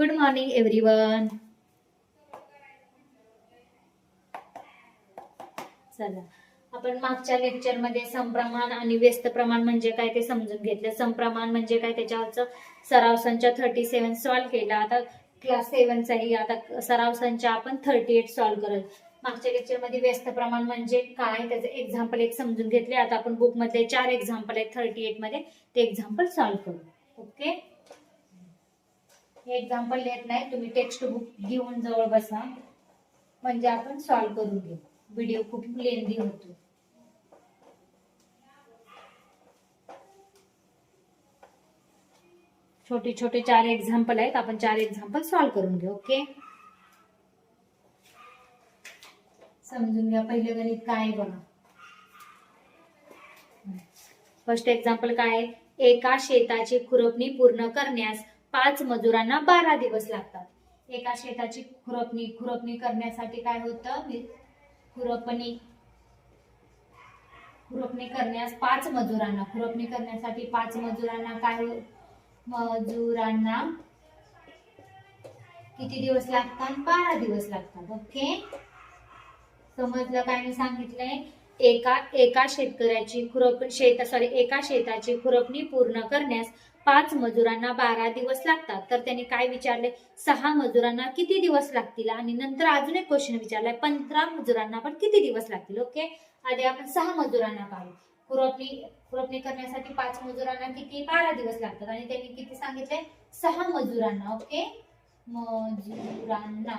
Good morning everyone चला. आपण मागच्या लेक्चरमध्ये संप्रमाण आणि व्यस्त प्रमाण म्हणजे काय ते समजून घेतलं. संप्रमाण म्हणजे काय? त्याच्यावरचं सराव संच थर्टी सेव्हन सॉल्व्ह केला आता क्लास सेव्हनचाही आता सराव संच आपण थर्टी एट सॉल्व्ह करत मागच्या लेक्चरमध्ये व्यस्त प्रमाण म्हणजे काय? त्याचं एक्झाम्पल एक समजून घेतले. आता आपण बुकमध्ये चार एक्झाम्पल आहेत थर्टी एटमध्ये. ते एक्झाम्पल सॉल्व्ह करू. ओके हे एक्झाम्पल देत नाही. तुम्ही टेक्स्ट बुक घेऊन जवळ बसा. म्हणजे आपण सॉल्व्ह करून घेऊ. व्हिडिओ खूप लेंदी होतो. छोटे छोटे चार एक्झाम्पल आहेत. आपण चार एक्झाम्पल सॉल्व्ह करून घेऊ ओके समजून घ्या पहिलं गणित काय बघा. फर्स्ट एक्झाम्पल काय आहे? एका शेताची खुरपणी पूर्ण करण्यास पाच मजुरांना बारा दिवस लागतात. एका शेताची खुरपणी खुरपणी करण्यासाठी काय होतं? खुरपणी खुरपणी करण्यास पाच मजुरांना खुरपणी करण्यासाठी पाच मजुरांना काय हो- मजुरांना किती दिवस लागतात? बारा दिवस लागतात. ओके? समजलं काय मी सांगितलंय? एका एका शेतकऱ्याची खुरप शेत सॉरी एका शेताची खुरपणी पूर्ण करण्यास पाच मजुरांना बारा दिवस लागतात. तर त्यांनी काय विचारले? सहा मजुरांना किती दिवस लागतील? आणि नंतर अजून एक क्वेश्चन विचारलाय. पंधरा मजुरांना पण किती दिवस लागतील? ओके आधी आपण सहा मजुरांना पाहू. खुरपणी खुरपणी करण्यासाठी पाच मजुरांना किती? बारा दिवस लागतात. आणि त्यांनी किती सांगितले? सहा मजुरांना. ओके मजुरांना.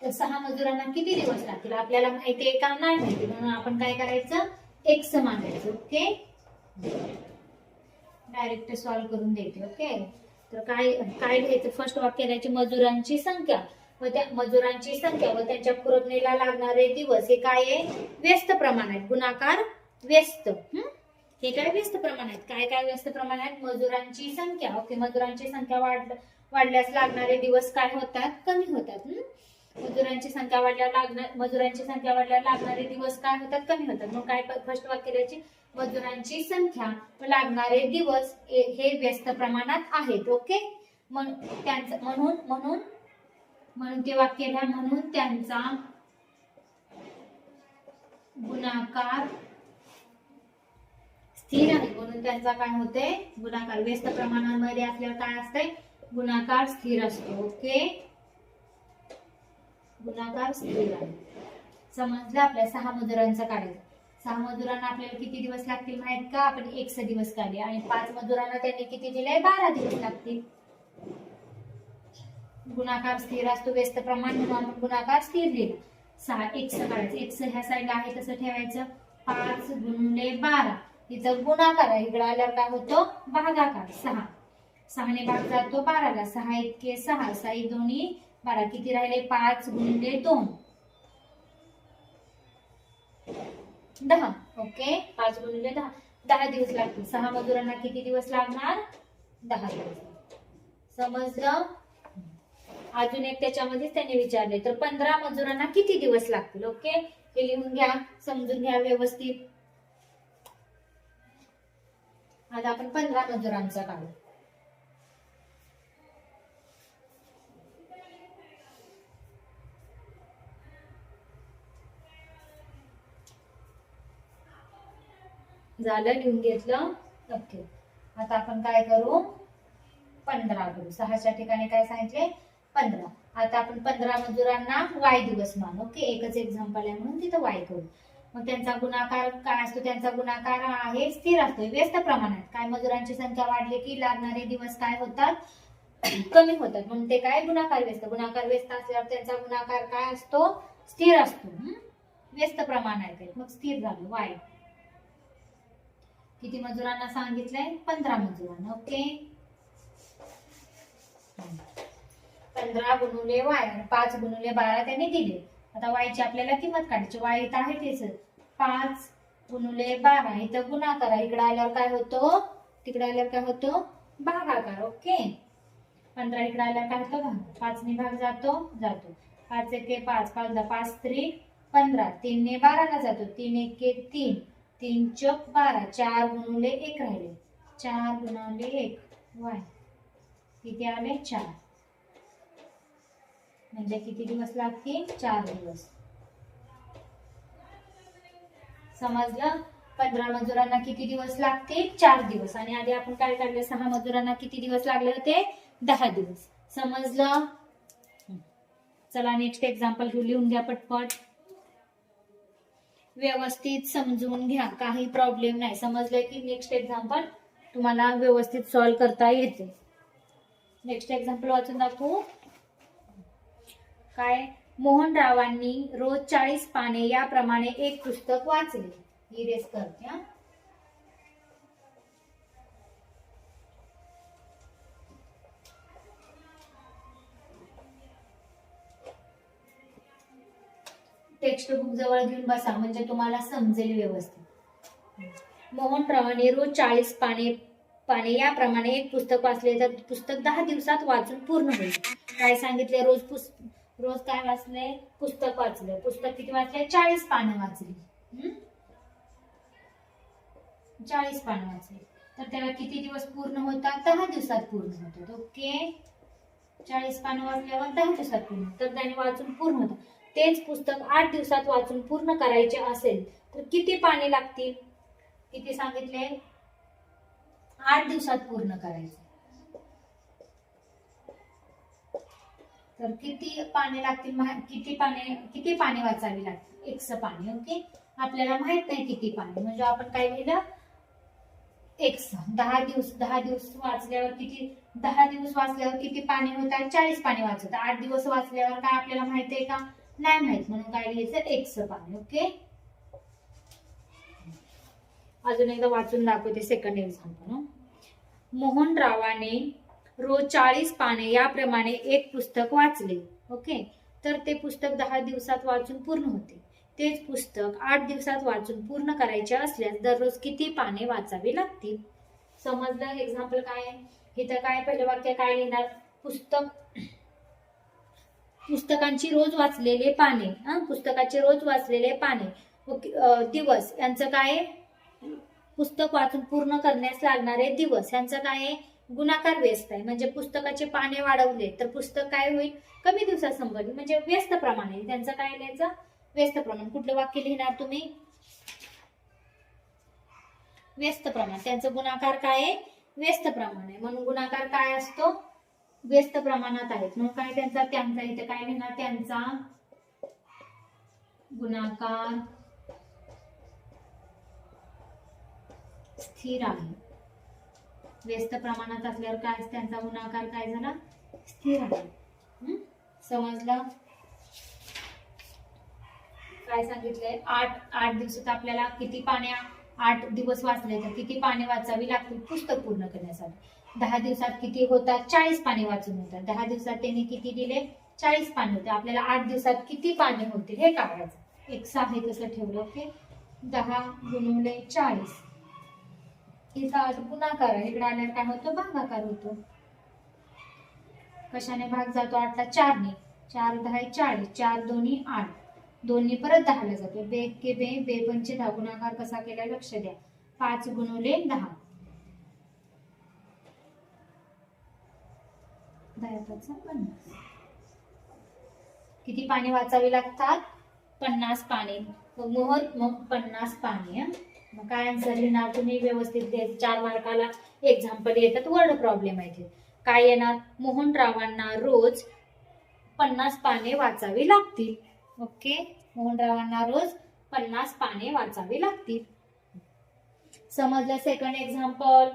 तर सहा मजुरांना किती दिवस लागतील? आपल्याला माहिती आहे का? नाही माहिती. म्हणून आपण काय करायचं? एक मांडायचं ओके डायरेक्ट सॉल्व्ह करून देते ओके? तर काय काय घ्यायचं? फर्स्ट वाक्य लिहायची मजुरांची संख्या. व त्या मजुरांची संख्या व त्यांच्या खुरपणीला लागणारे दिवस हे काय आहे? व्यस्त प्रमाण आहेत. गुणाकार व्यस्त. हे? काय व्यस्त प्रमाण आहेत? काय काय व्यस्त प्रमाण आहेत? मजुरांची संख्या. ओके मजुरांची संख्या वाढ वाढल्यास लागणारे दिवस काय होतात? कमी होतात. मजुरांची संख्या वाढल्यावर लागणार मजुरांची संख्या वाढल्यावर लागणारे दिवस काय होतात? कमी होतात. मग काय फर्स्ट वाक्य द्यायची मजुरांची संख्या व लागणारे दिवस हे व्यस्त प्रमाणात आहेत ओके? त्यांचं म्हणून म्हणून म्हणून ते वाक्य लिहा म्हणून त्यांचा गुणाकार स्थिर आहे. म्हणून त्यांचा काय होते? गुणाकार व्यस्त प्रमाणामध्ये असल्यावर काय असतंय गुणाकार स्थिर असतो ओके? गुणाकार स्थिर आहे. समजलं आपल्या सहा मजुरांचं काढायचं सहा मजुरांना आपल्याला किती दिवस लागतील माहीत का? आपण एकशे दिवस काढले. आणि पाच मजुरांना त्यांनी किती दिले? बारा दिवस लागतील. गुणाकार स्थिर असतो व्यस्त प्रमाण म्हणून आपण गुणाकार स्थिर लिहिलं सहा एक्स काढायचं. एक्स ह्या साईडला आहे तसं ठेवायचं. पाच गुणले बारा. इथं गुणाकार आहे. आल्यावर काय होतो? भागाकार. सहा. सहाने भाग जातो बाराला. सहा इतके सहा. सहा दोन्ही बारा. किती राहिले? पाच गुणले दोन. दहा. ओके? पाच गुणिले दहा. दहा दिवस लागतील. सहा मजुरांना किती दिवस लागणार? दहा दिवस. समजलं? अजून एक त्याच्यामध्येच त्यांनी विचारले तर पंधरा मजुरांना किती दिवस लागतील? ओके? हे लिहून घ्या. समजून घ्या व्यवस्थित. आता आपण पंधरा मजुरांचा काढू. झालं लिहून घेतलं ओके. आता आपण काय करू? पंधरा करू. सहाच्या ठिकाणी काय सांगितले? पंधरा. आता आपण पंधरा मजुरांना वाय दिवस मान ओके? एकच एक्झाम्पल आहे म्हणून तिथं वाय करू. मग त्यांचा गुणाकार काय असतो? त्यांचा गुणाकार आहे स्थिर असतो व्यस्त प्रमाणात. काय मजुरांची संख्या वाढली की लागणारे दिवस काय होतात? कमी होतात. म्हणून ते काय? गुणाकार व्यस्त. गुणाकार व्यस्त असल्यावर त्यांचा गुणाकार काय असतो? स्थिर असतो. व्यस्त प्रमाण आहे. मग स्थिर झालं. वाय. किती मजुरांना सांगितलंय? पंधरा मजुरांना ओके? पंधरा गुणुले वाय आणि पाच गुणुले बारा त्यांनी दिले. आता वायची आपल्याला किंमत काढायची. वाय इथं आहे तेच. पाच गुणुले बारा. इथं गुणाकार इकडे आल्यावर काय होतो? तिकडे आल्यावर काय होतो? भागाकार ओके? पंधरा इकडे आल्यावर काय होतो? भाग. पाचने भाग जातो? जातो. पाच एके पाच. पाच पाच त्रिक पंधरा. तीनने बाराला जातो. तीन एके तीन. तीन चौक बारा चार गुणवले एक राहिले. चार गुणवले एक. वाय. किती आले? चार. म्हणजे किती दिवस लागतील? चार दिवस. समजलं? पंधरा मजुरांना किती दिवस लागतील? चार दिवस. आणि आधी आपण काय काढले? सहा मजुरांना किती दिवस लागले होते? दहा दिवस. समजलं? चला नेक्स्ट एक्झाम्पल लिहून घ्या पटपट. व्यवस्थित समजून घ्या. काही प्रॉब्लेम नाही. समजलं की नेक्स्ट एक्झाम्पल तुम्हाला व्यवस्थित सॉल्व्ह करता येते. नेक्स्ट एक्झाम्पल वाचून दाखवू. काय? मोहनरावांनी रोज चाळीस पाने याप्रमाणे एक पुस्तक वाचले. ही रेस करते टेक्स्टबुक जवळ घेऊन बसा म्हणजे तुम्हाला समजेल व्यवस्थित. मोहनरावांनी रोज चाळीस पाने पाने याप्रमाणे एक पुस्तक वाचले तर पुस्तक दहा दिवसात वाचून पूर्ण होईल. काय सांगितले? रोज पुस रोज काय वाचले? पुस्तक वाचलं. पुस्तक किती वाचले? चाळीस पानं वाचली. चाळीस पानं वाचली. तर त्याला किती दिवस पूर्ण होतात? दहा दिवसात पूर्ण होतात. ओके? चाळीस पानं वाचल्यावर दहा दिवसात पूर्ण तर त्याने वाचून पूर्ण होतात. तेच पुस्तक आठ दिवसात वाचून पूर्ण करायचे असेल तर किती पाने लागतील? किती सांगितले? आठ दिवसात पूर्ण करायचे. तर किती पाने लागतील? किती पाने किती पाने वाचावी लागतील? एकस पाने ओके? आपल्याला माहीत नाही किती पाने म्हणजे आपण काय लिहिलं? एक दहा दिवस दहा दिवस वाचल्यावर किती दहा दिवस वाचल्यावर किती पाने होतात चाळीस पाने वाचतात आठ दिवस वाचल्यावर काय आपल्याला माहीत आहे का? नाही माहीत म्हणून काय लिहायचं? एक्स पाने ओके अजून एकदा वाचून दाखवते सेकंड एक्झाम्पल मोहनरावाने रोज चाळीस पाने याप्रमाणे एक पुस्तक वाचले ओके तर ते पुस्तक दहा दिवसात वाचून पूर्ण होते. तेच पुस्तक आठ दिवसात वाचून पूर्ण करायचे असल्यास दररोज किती पाने वाचावी लागतील? समजलं? एक्झाम्पल काय आहे? इथं काय पहिलं वाक्य काय लिहिणार? पुस्तक पुस्तकांची रोज वाचलेले पाने हा? पुस्तकाचे रोज वाचलेले पाने. दिवस. यांचं काय आहे? पुस्तक वाचून पूर्ण करण्यास लागणारे दिवस. यांचं काय आहे? गुणाकार व्यस्त आहे. म्हणजे पुस्तकाचे पाने वाढवले तर पुस्तक काय होईल? कमी दिवसात संपतील म्हणजे व्यस्त प्रमाणे. त्यांचं काय लिहायचं व्यस्त प्रमाण. कुठलं वाक्य लिहिणार तुम्ही? व्यस्त प्रमाण. त्यांचं गुणाकार काय आहे? व्यस्त प्रमाण आहे. म्हणून गुणाकार काय असतो? व्यस्त प्रमाणात आहेत. मग काय त्यांचा त्यांचा इथे काय लिहिणार त्यांचा गुणाकार स्थिर आहे. व्यस्त प्रमाणात असल्यावर काय त्यांचा गुणाकार काय झाला? स्थिर आहे. हं? समजलं? काय सांगितलंय? आठ आठ दिवसात आपल्याला. किती पाने आठ दिवस वाचले तर किती पाने वाचावी लागतील? पुस्तक पूर्ण करण्यासाठी. दहा दिवसात किती होतात? चाळीस पाने वाचून होतात दहा दिवसात त्यांनी किती दिले? चाळीस पाने होते. आपल्याला आठ दिवसात किती पाने होतील हे काढायचं. एक आहे तसं ठेवलं ओके दहा गुणवले चाळीस. हिचा गुणाकार आहे इकडे आल्यावर काय होतो? भागाकार होतो. कशाने भाग जातो? आठला चारने. चार दहा चाळीस. चार दोन्ही आठ. दोन्ही परत दहाला जातो. बे के बे. बे पंचे दहा गुणाकार कसा केला लक्ष द्या. पाच गुणवले दहा. दहा पाच पन्नास. किती पाने वाचावी लागतात? पन्नास पाने मोहर मग पन्नास पाने मग काय आन्सर लिहिणार तुम्ही? व्यवस्थित चार मार्काला एक्झाम्पल येतात. वर्ड प्रॉब्लेम आहे काय येणार? मोहनरावांना रोज पन्नास पाने वाचावी लागतील. ओके? मोहनरावांना रोज पन्नास पाने वाचावी लागतील. समजलं सेकंड एक्झाम्पल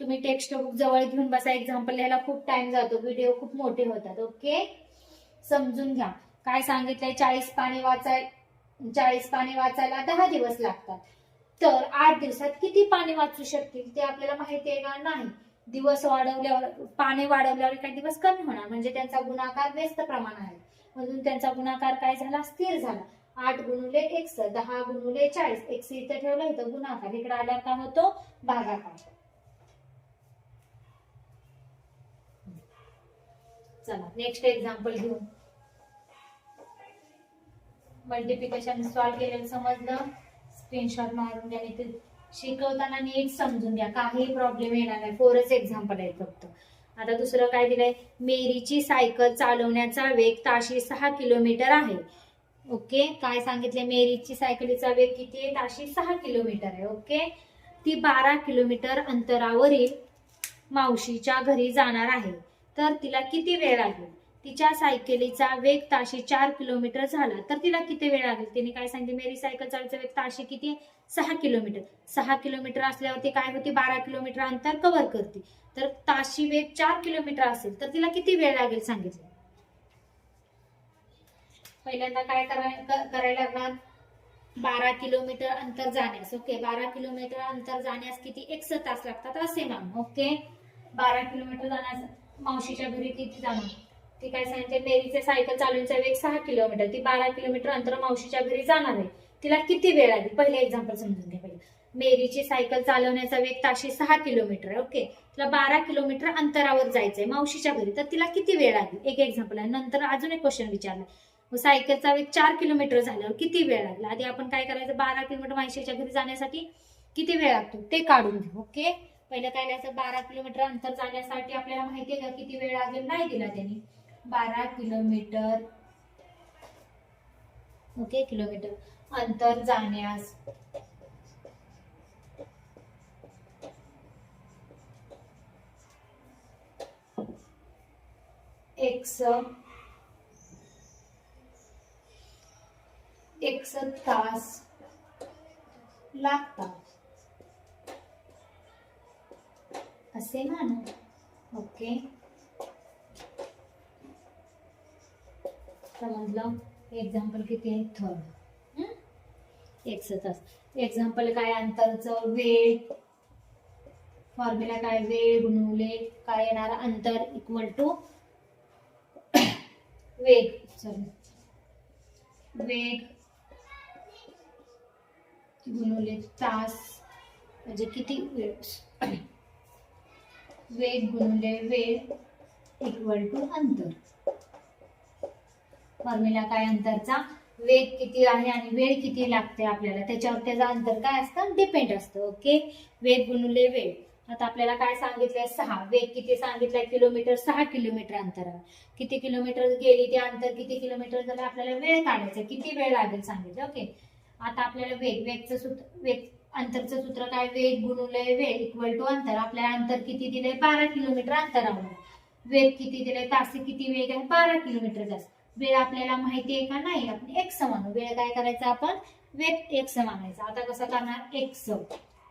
तुम्ही टेक्स्ट बुक जवळ घेऊन बसा. एक्झाम्पल लिहायला खूप टाइम जातो. व्हिडिओ खूप मोठे होतात. ओके समजून घ्या. काय सांगितलंय? चाळीस पाने वाचाय चाळीस पाने वाचायला दहा दिवस लागतात. तर आठ दिवसात किती पाने वाचू शकतील ते आपल्याला माहिती आहे का नाही. दिवस वाढवल्यावर पाने वाढवल्यावर काही दिवस कमी होणार. म्हणजे त्यांचा गुणाकार व्यस्त प्रमाण आहे. म्हणून त्यांचा गुणाकार काय झाला? स्थिर झाला. आठ गुणुले एकसठ दहा गुणुले चाळीस. एक्स इथं ठेवलं इथं गुणाकार. इकडे आल्यावर काय होतो? भागाकार चला नेक्स्ट एक्झाम्पल घेऊ. मल्टिप्लिकेशन सॉल्व्ह केलेलं समजलं. स्क्रीनशॉट मारून घ्या इथे. शिकवताना नीट समजून घ्या. काही प्रॉब्लेम येणार नाही. फोरच एक्झाम्पल आहे फक्त. आता दुसरं काय दिलंय? मेरीची सायकल चालवण्याचा वेग ताशी सहा किलोमीटर आहे. ओके काय सांगितले मेरीची सायकलीचा वेग किती आहे? ताशी सहा किलोमीटर आहे. ओके ती बारा किलोमीटर अंतरावरील मावशीच्या घरी जाणार आहे. तर तिला किती वेळ लागेल तिच्या सायकलीचा वेग ताशी चार किलोमीटर झाला. तर तिला किती वेळ लागेल? तिने काय सांगितले? मेरी सायकल चालण्याचा वेग ताशी किती? सहा किलोमीटर. सहा किलोमीटर असल्यावरती काय होते? बारा किलोमीटर अंतर कव्हर करते. तर ताशी वेग चार किलोमीटर असेल तर तिला किती वेळ लागेल सांगितलं? पहिल्यांदा काय करायला लागणार? बारा किलोमीटर अंतर जाण्यास. ओके बारा किलोमीटर अंतर जाण्यास किती? एकसठ तास लागतात असे मॅम ओके? बारा किलोमीटर जाण्यास मावशीच्या घरी किती जाणार. ती काय सांगते मेरीचे सायकल चालवण्याचा वेग सहा किलोमीटर ती बारा किलोमीटर अंतर मावशीच्या घरी जाणार आहे. तिला किती वेळ लागेल? पहिले एक्झाम्पल समजून घ्या पहिले. मेरीची सायकल चालवण्याचा वेग ताशी सहा किलोमीटर आहे ओके? तिला बारा किलोमीटर अंतरावर जायचंय मावशीच्या घरी तर तिला किती वेळ लागेल? एक एक्झाम्पल आहे. नंतर अजून एक क्वेश्चन विचारला. मग सायकलचा वेग चार किलोमीटर झाल्यावर किती वेळ लागला? आधी आपण काय करायचं? बारा किलोमीटर मावशीच्या घरी जाण्यासाठी किती वेळ लागतो? ते काढून घेऊ ओके? पहिलं काय लिहायचं बारा किलोमीटर अंतर जाण्यासाठी आपल्याला माहिती आहे का किती वेळ लागेल? नाही दिला त्यांनी. बारा किलोमीटर. Okay kilometre. अंतर जाण्यास. एक्स. एक्स तास लागतात. असे म्हणू. ओके. समजलं एक्झाम्पल किती आहे? थर्ड एक्स तास एक्झाम्पल काय? अंतरचं वेळ. फॉर्म्युला काय? वेळ गुणवले. काय येणार? अंतर इक्वल टू वेग. सॉरी वेग गुणवले तास. म्हणजे किती वेळ? वेग गुणले वेळ इक्वल टू अंतर. फॉर्म्युला काय अंतरचा? वेग किती आहे आणि वेळ किती लागते आपल्याला? त्याच्यावर त्याचं अंतर काय असतं? डिपेंड असतं ओके वेग गुणले वेळ. आता आपल्याला काय सांगितलंय? सहा. वेग किती सांगितलाय? किलोमीटर सहा किलोमीटर अंतरावर. किती किलोमीटर गेली ते अंतर किती किलोमीटर झालं? आपल्याला वेळ काढायचा किती वेळ लागेल सांगितलं ओके आता आपल्याला वेग वेगचं सूत्र वेग अंतरचं सूत्र काय? वेग गुणुलय वेग इक्वल टू अंतर. आपल्याला अंतर किती दिलंय? बारा किलोमीटर अंतरावर. वेग किती दिलंय? तासे किती वेग आहे? बारा किलोमीटर जास्त. वेळ आपल्याला माहिती आहे का? नाही. आपण एक समानू. वेळ काय करायचा आपण? वेग एक समानायचा आता कसं करणार? एक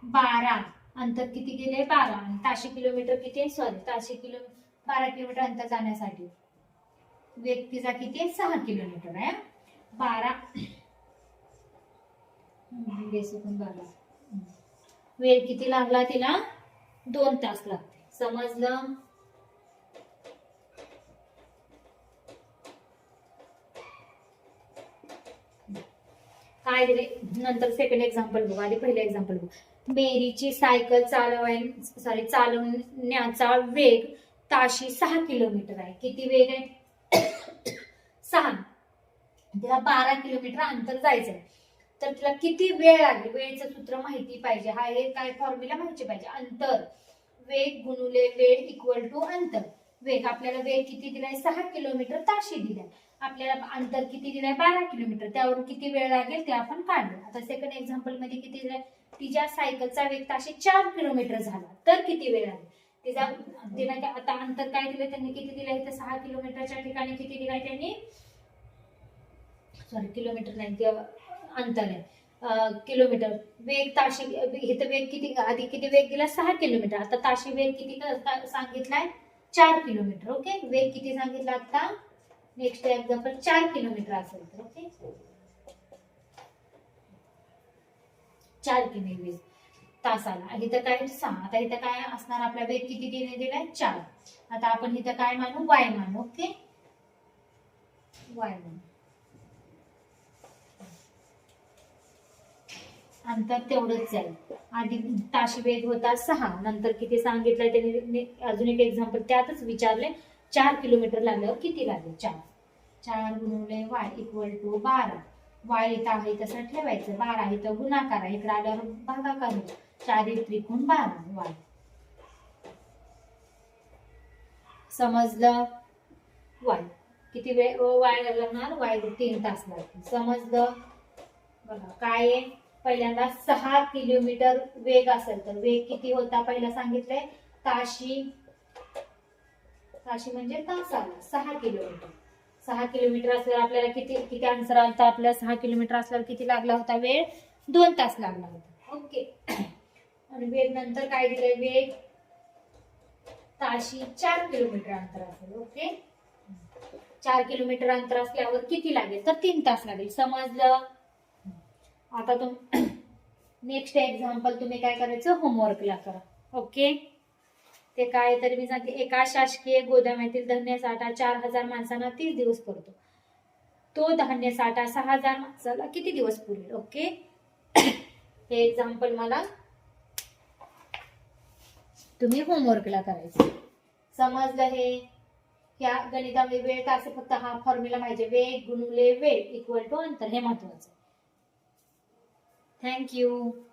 बारा. अंतर किती गेले बारा. आणि ताशे किलोमीटर किती आहे? सॉरी ताशे किलो बारा किलोमीटर अंतर जाण्यासाठी. वेग तिचा किती आहे? सहा किलोमीटर आहे. बारा. हम्म, बारा वेळ किती लागला तिला? दोन तास लागते. समजलं? काय दिले? नंतर सेकंड एक्झाम्पल बघू आधी पहिलं एक्झाम्पल बघू. मेरीची सायकल चालवाय सॉरी चालवण्याचा वेग ताशी सहा किलोमीटर आहे. किती वेग आहे? सहा. तिला बारा किलोमीटर अंतर जायचं आहे तर तिला किती वेळ लागेल? वेळचं सूत्र माहिती पाहिजे. हा हे काय फॉर्म्युला माहिती पाहिजे? अंतर. वेग गुणुले वेळ इक्वल टू अंतर. वेग आपल्याला वेग किती दिलाय? सहा किलोमीटर ताशी दिलाय. आपल्याला अंतर किती दिलाय? बारा किलोमीटर. त्यावरून किती वेळ लागेल ते आपण काढलं आता सेकंड एक्झाम्पलमध्ये किती दिलाय? तिच्या सायकलचा वेग ताशी चार किलोमीटर झाला. तर किती वेळ लागेल? तिचा तिला आता अंतर काय दिलं त्यांनी किती दिलंय? तर सहा किलोमीटरच्या ठिकाणी किती दिलाय त्यांनी? सॉरी किलोमीटर नाही ते अंतर आहे किलोमीटर. वेग ताशी इथं वेग किती आधी किती वेग दिला? सहा किलोमीटर. आता ताशी वेग किती सांगितलाय? चार किलोमीटर. ओके? वेग किती सांगितला आता? नेक्स्ट एक्झाम्पल चार किलोमीटर असेल तर ओके? चार किमी वीज तासाला. इथं काय? सहा. आता इथं काय असणार? आपला वेग किती दिले दिलाय? चार. आता आपण इथं काय मानू? वाय मानू. ओके? वाय मानू. अंतर तेवढंच जाईल. आधी ताशी वेग होता सहा. नंतर किती सांगितलंय त्यांनी? अजून एक एक्झाम्पल त्यातच विचारले चार किलोमीटर लागल्यावर किती लागेल? चार. चार गुणवले वाय इक्वल टू बारा. वाय इथं आहे तसं ठेवायचं. बारा इथं गुणाकार आहे. इकडे आल्यावर भागाकार होईल. चार एक त्रिकोण बारा. वाय समजलं? वाय किती वेळ? वाय लागणार? वाय तीन तास लागतील. समजलं? बघा काय आहे? पहिल्यांदा सहा किलोमीटर वेग असेल तर. वेग किती होता पहिला सांगितलंय? ताशी ताशी म्हणजे तासाला. सहा किलोमीटर. सहा किलोमीटर असल्यावर आपल्याला किती किती अंतर आलता? आपल्याला सहा किलोमीटर असल्यावर किती लागला होता वेळ? दोन तास लागला होता. ओके. आणि वेग नंतर काय दिलंय? वेग ताशी चार किलोमीटर अंतर असेल. ओके. चार किलोमीटर अंतर असल्यावर किती लागेल? तर तीन तास लागेल. समजलं? आता तुम नेक्स्ट एक्झाम्पल तुम्ही काय करायचं? होमवर्कला करा. ओके ते काय तर मी सांगते. एका शासकीय गोदामातील धान्य साठा चार हजार माणसांना तीस दिवस पुरतो तो धान्य साठा सहा हजार माणसाला किती दिवस पुरेल? ओके हे एक्झाम्पल मला तुम्ही होमवर्कला करायचं. समजलं हे? या गणितामध्ये वेळ तास फक्त हा फॉर्म्युला पाहिजे. वेग गुणुले वेळ इक्वल टू अंतर. हे महत्वाचं. Thank you.